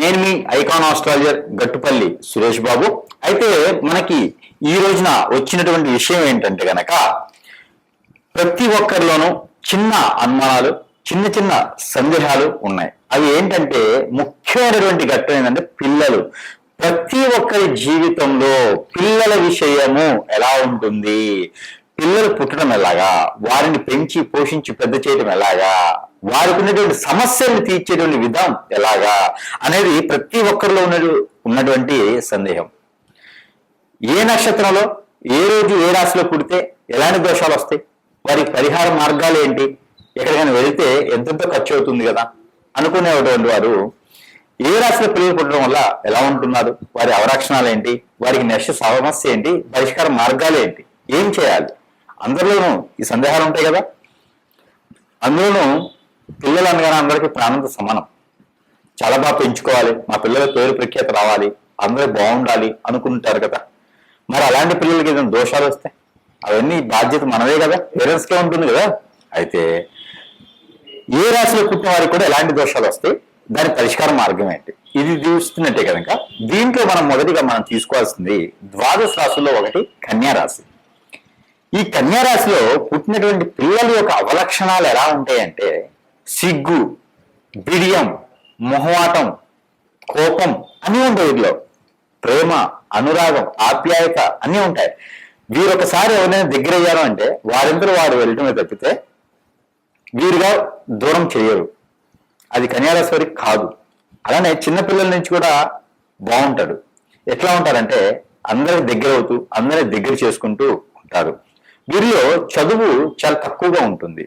నేను మీ icon astrologer Gattupalli Suresh Babu. అయితే మనకి ఈ రోజున వచ్చినటువంటి విషయం ఏంటంటే గనక ప్రతి ఒక్కరిలోనూ చిన్న అనుమానాలు చిన్న చిన్న సందేహాలు ఉన్నాయి. అవి ఏంటంటే ముఖ్యమైనటువంటి ఘట్టం ఏంటంటే పిల్లలు. ప్రతి ఒక్కరి జీవితంలో పిల్లల విషయము ఎలా ఉంటుంది? పిల్లలు పుట్టడం ఎలాగా? వారిని పెంచి పోషించి పెద్ద చేయడం ఎలాగా? వారికి ఉన్నటువంటి సమస్యలను తీర్చేటువంటి విధానం ఎలాగా? అనేది ప్రతి ఒక్కరిలో ఉన్న ఉన్నటువంటి సందేహం. ఏ నక్షత్రంలో ఏ రోజు ఏ రాశిలో పుడితే ఎలాంటి దోషాలు వస్తాయి? వారికి పరిహార మార్గాలు ఏంటి? ఎక్కడికైనా వెళితే ఎంతెంత ఖర్చు అవుతుంది కదా? అనుకునేటువంటి వారు ఏ రాశిలో పిల్లలు పుట్టడం వల్ల ఎలా ఉంటున్నారు? వారి అవరక్షణాలు ఏంటి? వారికి నెక్స్ట్ సమస్య ఏంటి? పరిష్కార మార్గాలు ఏంటి? ఏం చేయాలి? అందరిలోనూ ఈ సందేహాలు ఉంటాయి కదా? అందులోనూ పిల్లలు అనగానే అందరికీ ప్రాణంతో సమానం. చాలా బాగా పెంచుకోవాలి మా పిల్లల పేరు ప్రఖ్యాత రావాలి అందరూ బాగుండాలి అనుకుంటారు కదా? మరి అలాంటి పిల్లలకి ఏదైనా దోషాలు వస్తాయి అవన్నీ బాధ్యత మనదే కదా? పేరెంట్స్కే ఉంటుంది కదా? అయితే ఏ రాశిలో పుట్టిన వారికి కూడా ఎలాంటి దోషాలు వస్తాయి దాని పరిష్కార మార్గం ఏంటి? ఇది చూస్తున్నట్టే కనుక దీంట్లో మనం మొదటిగా మనం తీసుకోవాల్సింది ద్వాదశ రాశుల్లో ఒకటి కన్యా రాశి. ఈ కన్యారాశిలో పుట్టినటువంటి పిల్లల యొక్క అవలక్షణాలు ఎలా ఉంటాయంటే సిగ్గు బిడియం మొహమాటం కోపం అన్నీ ఉంటాయి వీటిలో. ప్రేమ అనురాగం ఆప్యాయత అన్నీ ఉంటాయి. వీరు ఒకసారి ఎవరైనా దగ్గర అయ్యారు అంటే వారిందరూ వారు వెళ్ళటమే తప్పితే వీరుగా దూరం చేయరు. అది కన్యారాశి వారికి కాదు. అలానే చిన్నపిల్లల నుంచి కూడా బాగుంటాడు. ఎట్లా ఉంటారంటే అందరి దగ్గర అవుతూ అందరి దగ్గర చేసుకుంటూ ఉంటారు. వీరిలో చదువు చాలా తక్కువగా ఉంటుంది.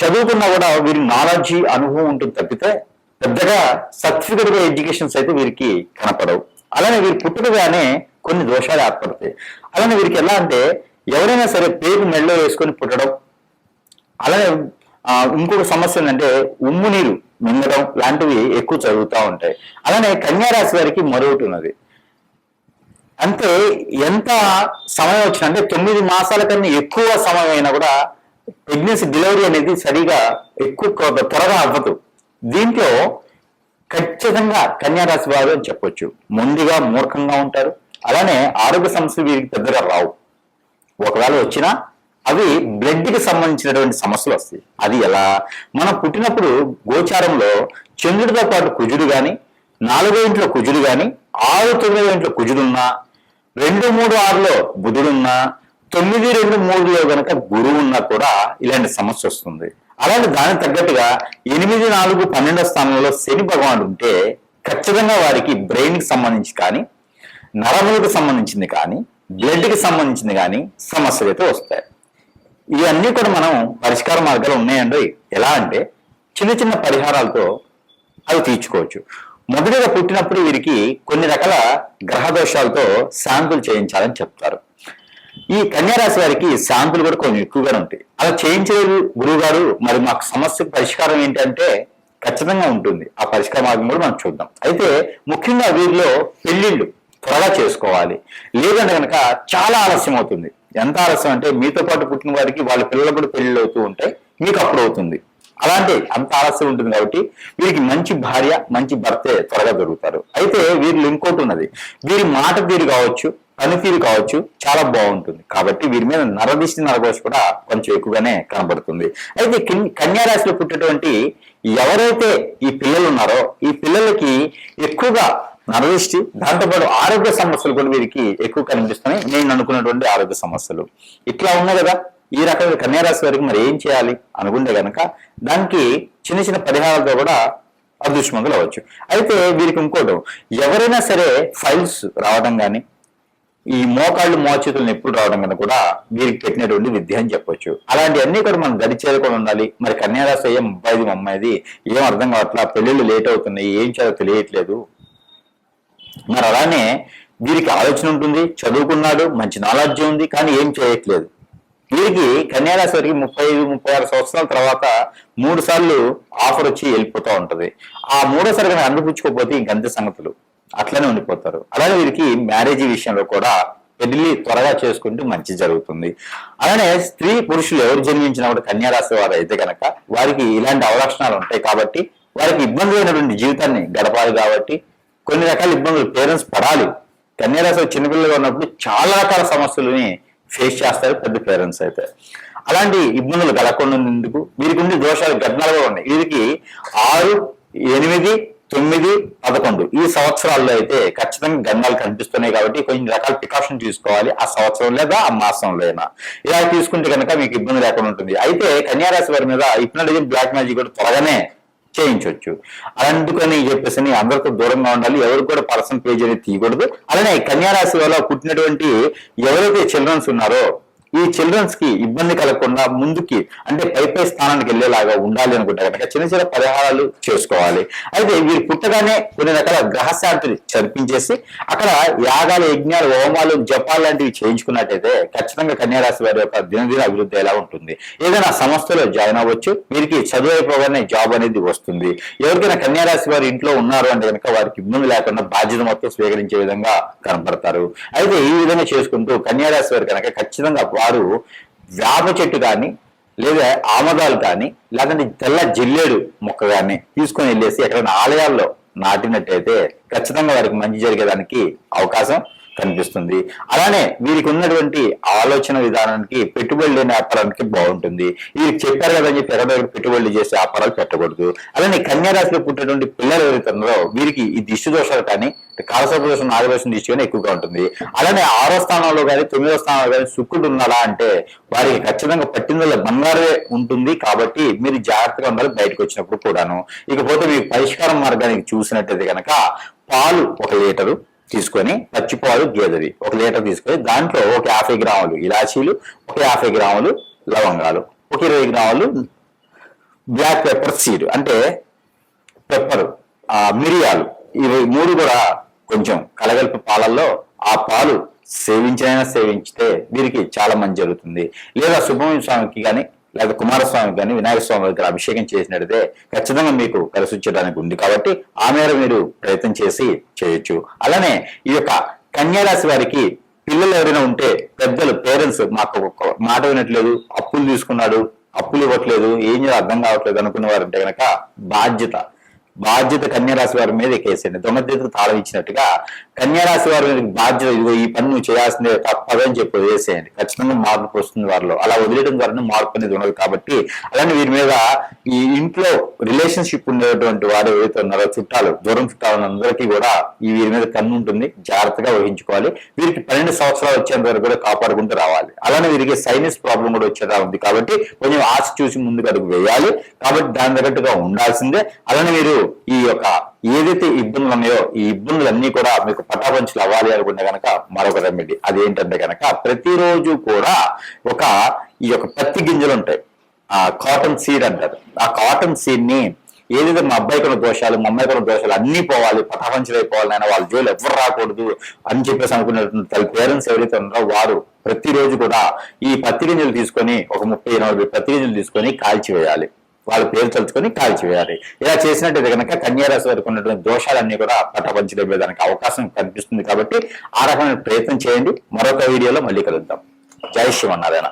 చదువుకున్న కూడా వీరి నాలెడ్జ్ అనుభవం ఉంటుంది తప్పితే పెద్దగా సర్టిఫికెట్గా ఎడ్యుకేషన్స్ అయితే వీరికి కనపడవు. అలానే వీరు పుట్టుకగానే కొన్ని దోషాలు ఏర్పడతాయి. అలానే వీరికి ఎలా అంటే ఎవరైనా సరే పేరు మెడలో వేసుకొని పుట్టడం అలానే ఇంకొక సమస్య ఏంటంటే ఉమ్ము నీరు మింగడం లాంటివి ఎక్కువ చదువుతూ ఉంటాయి. అలానే కన్యారాశి వారికి మరొకటి ఉన్నది. అంటే ఎంత సమయం వచ్చినా అంటే తొమ్మిది మాసాల కన్నా ఎక్కువ సమయం అయినా కూడా ప్రెగ్నెన్సీ డెలివరీ అనేది సరిగా ఎక్కువ త్వరగా అవ్వదు. దీంట్లో ఖచ్చితంగా కన్యారాశి వారు అని చెప్పొచ్చు. ముందుగా మూర్ఖంగా ఉంటారు. అలానే ఆరోగ్య సమస్యలు వీరికి పెద్దగా రావు. ఒకవేళ వచ్చినా అవి బ్లడ్కి సంబంధించినటువంటి సమస్యలు వస్తాయి. అది ఎలా? మనం పుట్టినప్పుడు గోచారంలో చంద్రుడితో పాటు కుజుడు గాని నాలుగో ఇంట్లో కుజుడు గాని ఆరు తొమ్మిదో ఇంట్లో కుజుడున్నా రెండు మూడు ఆరులో బుధుడున్నా తొమ్మిది రెండు మూడులో గనక గురువు ఉన్నా కూడా ఇలాంటి సమస్య వస్తుంది. అలాంటి దానికి తగ్గట్టుగా ఎనిమిది నాలుగు పన్నెండో స్థానంలో శని భగవానుడు ఉంటే ఖచ్చితంగా వారికి బ్రెయిన్కి సంబంధించి కానీ నరములకు సంబంధించింది కానీ బ్లడ్కి సంబంధించింది కానీ సమస్యలు అయితే వస్తాయి. ఇవన్నీ కూడా మనం పరిష్కార మార్గాలు ఉన్నాయండి. ఎలా అంటే చిన్న చిన్న పరిహారాలతో అవి తీర్చుకోవచ్చు. మొదటిగా పుట్టినప్పుడు వీరికి కొన్ని రకాల గ్రహ దోషాలతో శాంపుల్ చేయించాలని చెప్తారు. ఈ కన్యారాశి వారికి శాంపుల్ కూడా కొంచెం ఎక్కువగానే ఉంటాయి. అలా చేయించలేదు గురువు గారు మరి మాకు సమస్యకు పరిష్కారం ఏంటంటే ఖచ్చితంగా ఉంటుంది. ఆ పరిష్కార మార్గం కూడా మనం చూద్దాం. అయితే ముఖ్యంగా వీరిలో పెళ్ళిళ్ళు త్వరగా చేసుకోవాలి. లేదంటే కనుక చాలా ఆలస్యం అవుతుంది. ఎంత ఆలస్యం అంటే మీతో పాటు పుట్టిన వారికి వాళ్ళ పిల్లలు కూడా పెళ్ళిళ్ళు అవుతూ ఉంటాయి. మీకు అప్పుడు అవుతుంది. అలాంటి అంత ఆలస్యం ఉంటుంది కాబట్టి వీరికి మంచి భార్య మంచి భర్తే త్వరగా దొరుకుతారు. అయితే వీరిలో ఇంకోటి ఉన్నది. వీరి మాట తీరు కావచ్చు పనితీరు కావచ్చు చాలా బాగుంటుంది. కాబట్టి వీరి మీద నరదిష్టి నరఘోష కూడా కొంచెం ఎక్కువగానే కనబడుతుంది. అయితే కన్యారాశిలో కన్యా పుట్టేటువంటి ఎవరైతే ఈ పిల్లలు ఉన్నారో ఈ పిల్లలకి ఎక్కువగా నరదిష్టి దాంతోపాటు ఆరోగ్య సమస్యలు కూడా వీరికి ఎక్కువ కనిపిస్తున్నాయి. నేను అనుకున్నటువంటి ఆరోగ్య సమస్యలు. ఇట్లా ఉన్నాయి కదా. ఈ రకమైన కన్యారాశి వారికి మరి ఏం చేయాలి అనుకుంటే కనుక దానికి చిన్న చిన్న పరిహారాలతో కూడా అదృష్టమంతులు అవ్వచ్చు. అయితే వీరికి ఇంకోటి ఎవరైనా సరే ఫైల్స్ రావడం కానీ ఈ మోకాళ్ళు మోచేతులను ఎప్పుడు రావడం కనుక కూడా వీరికి పెట్టినటువంటి విద్య అని చెప్పొచ్చు. అలాంటివన్నీ కూడా మనం గడి ఉండాలి. మరి కన్యారాశి అయ్యే అబ్బాయిది అమ్మాయిది ఏం అర్థం కావట్లా? పెళ్ళిళ్ళు లేట్ అవుతున్నాయి ఏం చేయాలో తెలియట్లేదు. మరి అలానే వీరికి ఆలోచన ఉంటుంది చదువుకున్నాడు మంచి నాలెడ్జ్ ఉంది కానీ ఏం చేయట్లేదు. వీరికి కన్యారాశి ముప్పై ఐదు ముప్పై ఆరు సంవత్సరాల తర్వాత మూడు సార్లు ఆఫర్ వచ్చి వెళ్ళిపోతూ ఉంటది. ఆ మూడోసారి కనుక అందిపుచ్చుకోకపోతే ఇంకంతే సంగతులు. అట్లనే ఉండిపోతారు. అలానే వీరికి మ్యారేజ్ విషయంలో కూడా పెళ్ళి త్వరగా చేసుకుంటే మంచి జరుగుతుంది. అలానే స్త్రీ పురుషులు ఎవరు జన్మించిన కూడా కన్యారాశి వారు అయితే కనుక వారికి ఇలాంటి అవలక్షణాలు ఉంటాయి కాబట్టి వారికి ఇబ్బందులైనటువంటి జీవితాన్ని గడపాలి కాబట్టి కొన్ని రకాల ఇబ్బందులు పేరెంట్స్ పడాలి. కన్యారాశి చిన్నపిల్లలుగా ఉన్నప్పుడు చాలా రకాల సమస్యలని ఫేస్ చేస్తారు పెద్ద పేరెంట్స్ అయితే. అలాంటి ఇబ్బందులు కలగకుండా ఎందుకు వీరికి ఉండే దోషాలు గడ్నాలుగా కూడా ఉన్నాయి. వీరికి ఆరు ఎనిమిది తొమ్మిది పదకొండు. ఈ సంవత్సరాల్లో అయితే ఖచ్చితంగా గంధాలు కనిపిస్తున్నాయి కాబట్టి కొన్ని రకాల ప్రికాషన్ తీసుకోవాలి. ఆ సంవత్సరం లేదా ఆ మాసంలో అయినా. ఇలా తీసుకుంటే కనుక మీకు ఇబ్బంది లేకుండా ఉంటుంది. అయితే కన్యారాశి వారి మీద హిప్నటిజం బ్లాక్ మ్యాజిక్ కూడా త్వరగానే చేయించవచ్చు అలాంటికని చెప్పేసి అని అందరితో దూరంగా ఉండాలి. ఎవరు కూడా పర్సన్ పేజ్ అనేది తీయకూడదు. అలానే కన్యారాశి వల్ల పుట్టినటువంటి ఎవరైతే చిల్డ్రన్స్ ఉన్నారో ఈ చిల్డ్రన్స్కి ఇబ్బంది కలగకుండా ముందుకి అంటే పై పై స్థానానికి వెళ్ళేలాగా ఉండాలి అనుకుంటే కనుక చిన్న చిన్న పరిహారాలు చేసుకోవాలి. అయితే వీరు పుట్టగానే కొన్ని రకాల గ్రహశాంతిని చదిపించేసి అక్కడ యాగాలు యజ్ఞాలు హోమాలు జపాలు లాంటివి చేయించుకున్నట్టయితే ఖచ్చితంగా కన్యారాశి వారి యొక్క దినదిన అభివృద్ధి ఎలా ఉంటుంది? ఏదైనా సంస్థలో జాయిన్ అవ్వచ్చు వీరికి చదువు అయిపోగానే జాబ్ అనేది వస్తుంది. ఎవరికైనా కన్యారాశి వారి ఇంట్లో ఉన్నారు అంటే కనుక వారికి ఇబ్బంది లేకుండా బాధ్యత మొత్తం స్వీకరించే విధంగా కనపడతారు. అయితే ఈ విధంగా చేసుకుంటూ కన్యారాశి వారు కనుక ఖచ్చితంగా వారు వేప చెట్టు కానీ లేదా ఆమదాలు కానీ లేదంటే తెల్ల జిల్లేడు మొక్క కానీ తీసుకొని వెళ్ళేసి ఎక్కడైనా ఆలయాల్లో నాటినట్టయితే ఖచ్చితంగా వారికి మంచి జరిగేదానికి అవకాశం కనిపిస్తుంది. అలానే వీరికి ఉన్నటువంటి ఆలోచన విధానానికి పెట్టుబడి లేని వ్యాపారానికి బాగుంటుంది. వీరికి చెప్పారు కదని చెప్పి ఎక్కడ పెట్టుబడులు చేసే వ్యాపారాలు పెట్టకూడదు. అలానే కన్యారాశిలో పుట్టినటువంటి పిల్లలు ఎవరైతే వీరికి ఈ దిష్టి దోషాలు కానీ కాలసర్ప దోషం నాగదోషం దిష్టి కానీ ఎక్కువగా ఉంటుంది. అలానే ఆరో స్థానంలో కానీ తొమ్మిదో స్థానంలో కానీ శుక్రుడు ఉన్నాడా అంటే వారికి ఖచ్చితంగా పట్టిందల బంగారే ఉంటుంది కాబట్టి మీరు జాగ్రత్తగా ఉండాలి బయటకు వచ్చినప్పుడు కూడాను. ఇకపోతే మీకు పరిష్కారం మార్గానికి చూసినట్టయితే కనుక పాలు ఒక లీటరు తీసుకొని పచ్చిపాలు గేదెవి. ఒక లీటర్ తీసుకొని దాంట్లో ఒక యాభై గ్రాములు ఇలాచీలు ఒక యాభై గ్రాములు లవంగాలు ఒక ఇరవై గ్రాములు బ్లాక్ పెప్పర్ సీడ్ అంటే పెప్పర్ ఆ మిరియాలు. ఇవి మూడు కూడా కొంచెం కలగలిపి పాలల్లో ఆ పాలు సేవించినైనా సేవించితే వీరికి చాలా మంచి జరుగుతుంది. లేదా సుబ్రహ్మణ్య స్వామికి కానీ లేదా కుమారస్వామి కానీ వినాయక స్వామి దగ్గర అభిషేకం చేసినట్టయితే ఖచ్చితంగా మీకు కలిసి ఉంది. కాబట్టి ఆ మేర మీరు ప్రయత్నం చేసి చేయొచ్చు. అలానే ఈ యొక్క కన్యారాశి వారికి పిల్లలు ఎవరైనా ఉంటే పెద్దలు పేరెంట్స్ మాకు ఒక మాట వినట్లేదు అప్పులు తీసుకున్నాడు అప్పులు ఇవ్వట్లేదు ఏం అర్థం కావట్లేదు అనుకున్న వారు అంటే కనుక బాధ్యత బాధ్యత కన్యారాశి వారి మీద ఎక్కేసింది దొంగ చేతికి తాళం ఇచ్చినట్టుగా కన్యారాశి వారి మీద బాధ్యత ఇదిగో ఈ పని నువ్వు చేయాల్సిందే తప్పదని చెప్పి వదిలేసేయండి. ఖచ్చితంగా మార్పు వస్తుంది వారిలో. అలా వదిలేయడం ద్వారా మార్పు అనేది ఉండదు కాబట్టి అలానే వీరి మీద ఈ ఇంట్లో రిలేషన్షిప్ ఉండేటువంటి వారు ఎవరైతే ఉన్నారో చుట్టాలు దూరం చుట్టాలు అందరికీ కూడా ఈ వీరి మీద కన్ను ఉంటుంది. జాగ్రత్తగా వహించుకోవాలి. వీరికి పన్నెండు సంవత్సరాలు వచ్చేంత వరకు కూడా కాపాడుకుంటూ రావాలి. అలానే వీరికి సైనస్ ప్రాబ్లం కూడా వచ్చేలా ఉంది కాబట్టి కొంచెం ఆశ చూసి ముందుకు అడుగు వేయాలి. కాబట్టి దాని తగ్గట్టుగా ఉండాల్సిందే. అలానే మీరు ఈ యొక్క ఏదైతే ఇబ్బందులు ఉన్నాయో ఈ ఇబ్బందులన్నీ కూడా మీకు పటాపంచులు అవ్వాలి అనుకుంటే కనుక మరొక రెమెడీ అది ఏంటంటే కనుక ప్రతిరోజు కూడా ఒక ఈ యొక్క పత్తి గింజలు ఉంటాయి. ఆ కాటన్ సీడ్ అంటారు. ఆ కాటన్ సీడ్ని ఏదైతే మా అబ్బాయి ఉన్న దోషాలు మా అమ్మాయి ఉన్న దోషాలు అన్ని పోవాలి పటాపంచులు అయిపోవాలి నాయన వాళ్ళ జోలు ఎవరు రాకూడదు అని చెప్పేసి అనుకునేటువంటి తల్లి పేరెంట్స్ ఎవరైతే ఉన్నారో వారు ప్రతిరోజు కూడా ఈ పత్తి గింజలు తీసుకొని ఒక ముప్పై నలభై పత్తి గింజలు తీసుకొని కాల్చివేయాలి వాళ్ళ పేరు తలుచుకొని కాల్చివేయాలి ఇలా చేసినట్టయితే కనుక కన్యారాశి వారికి ఉన్నటువంటి దోషాలన్నీ కూడా పట్టపంచడానికి అవకాశం కనిపిస్తుంది కాబట్టి ఆ రకమైన ప్రయత్నం చేయండి. మరొక వీడియోలో మళ్ళీ కలుద్దాం. జై శివన్నారాయణ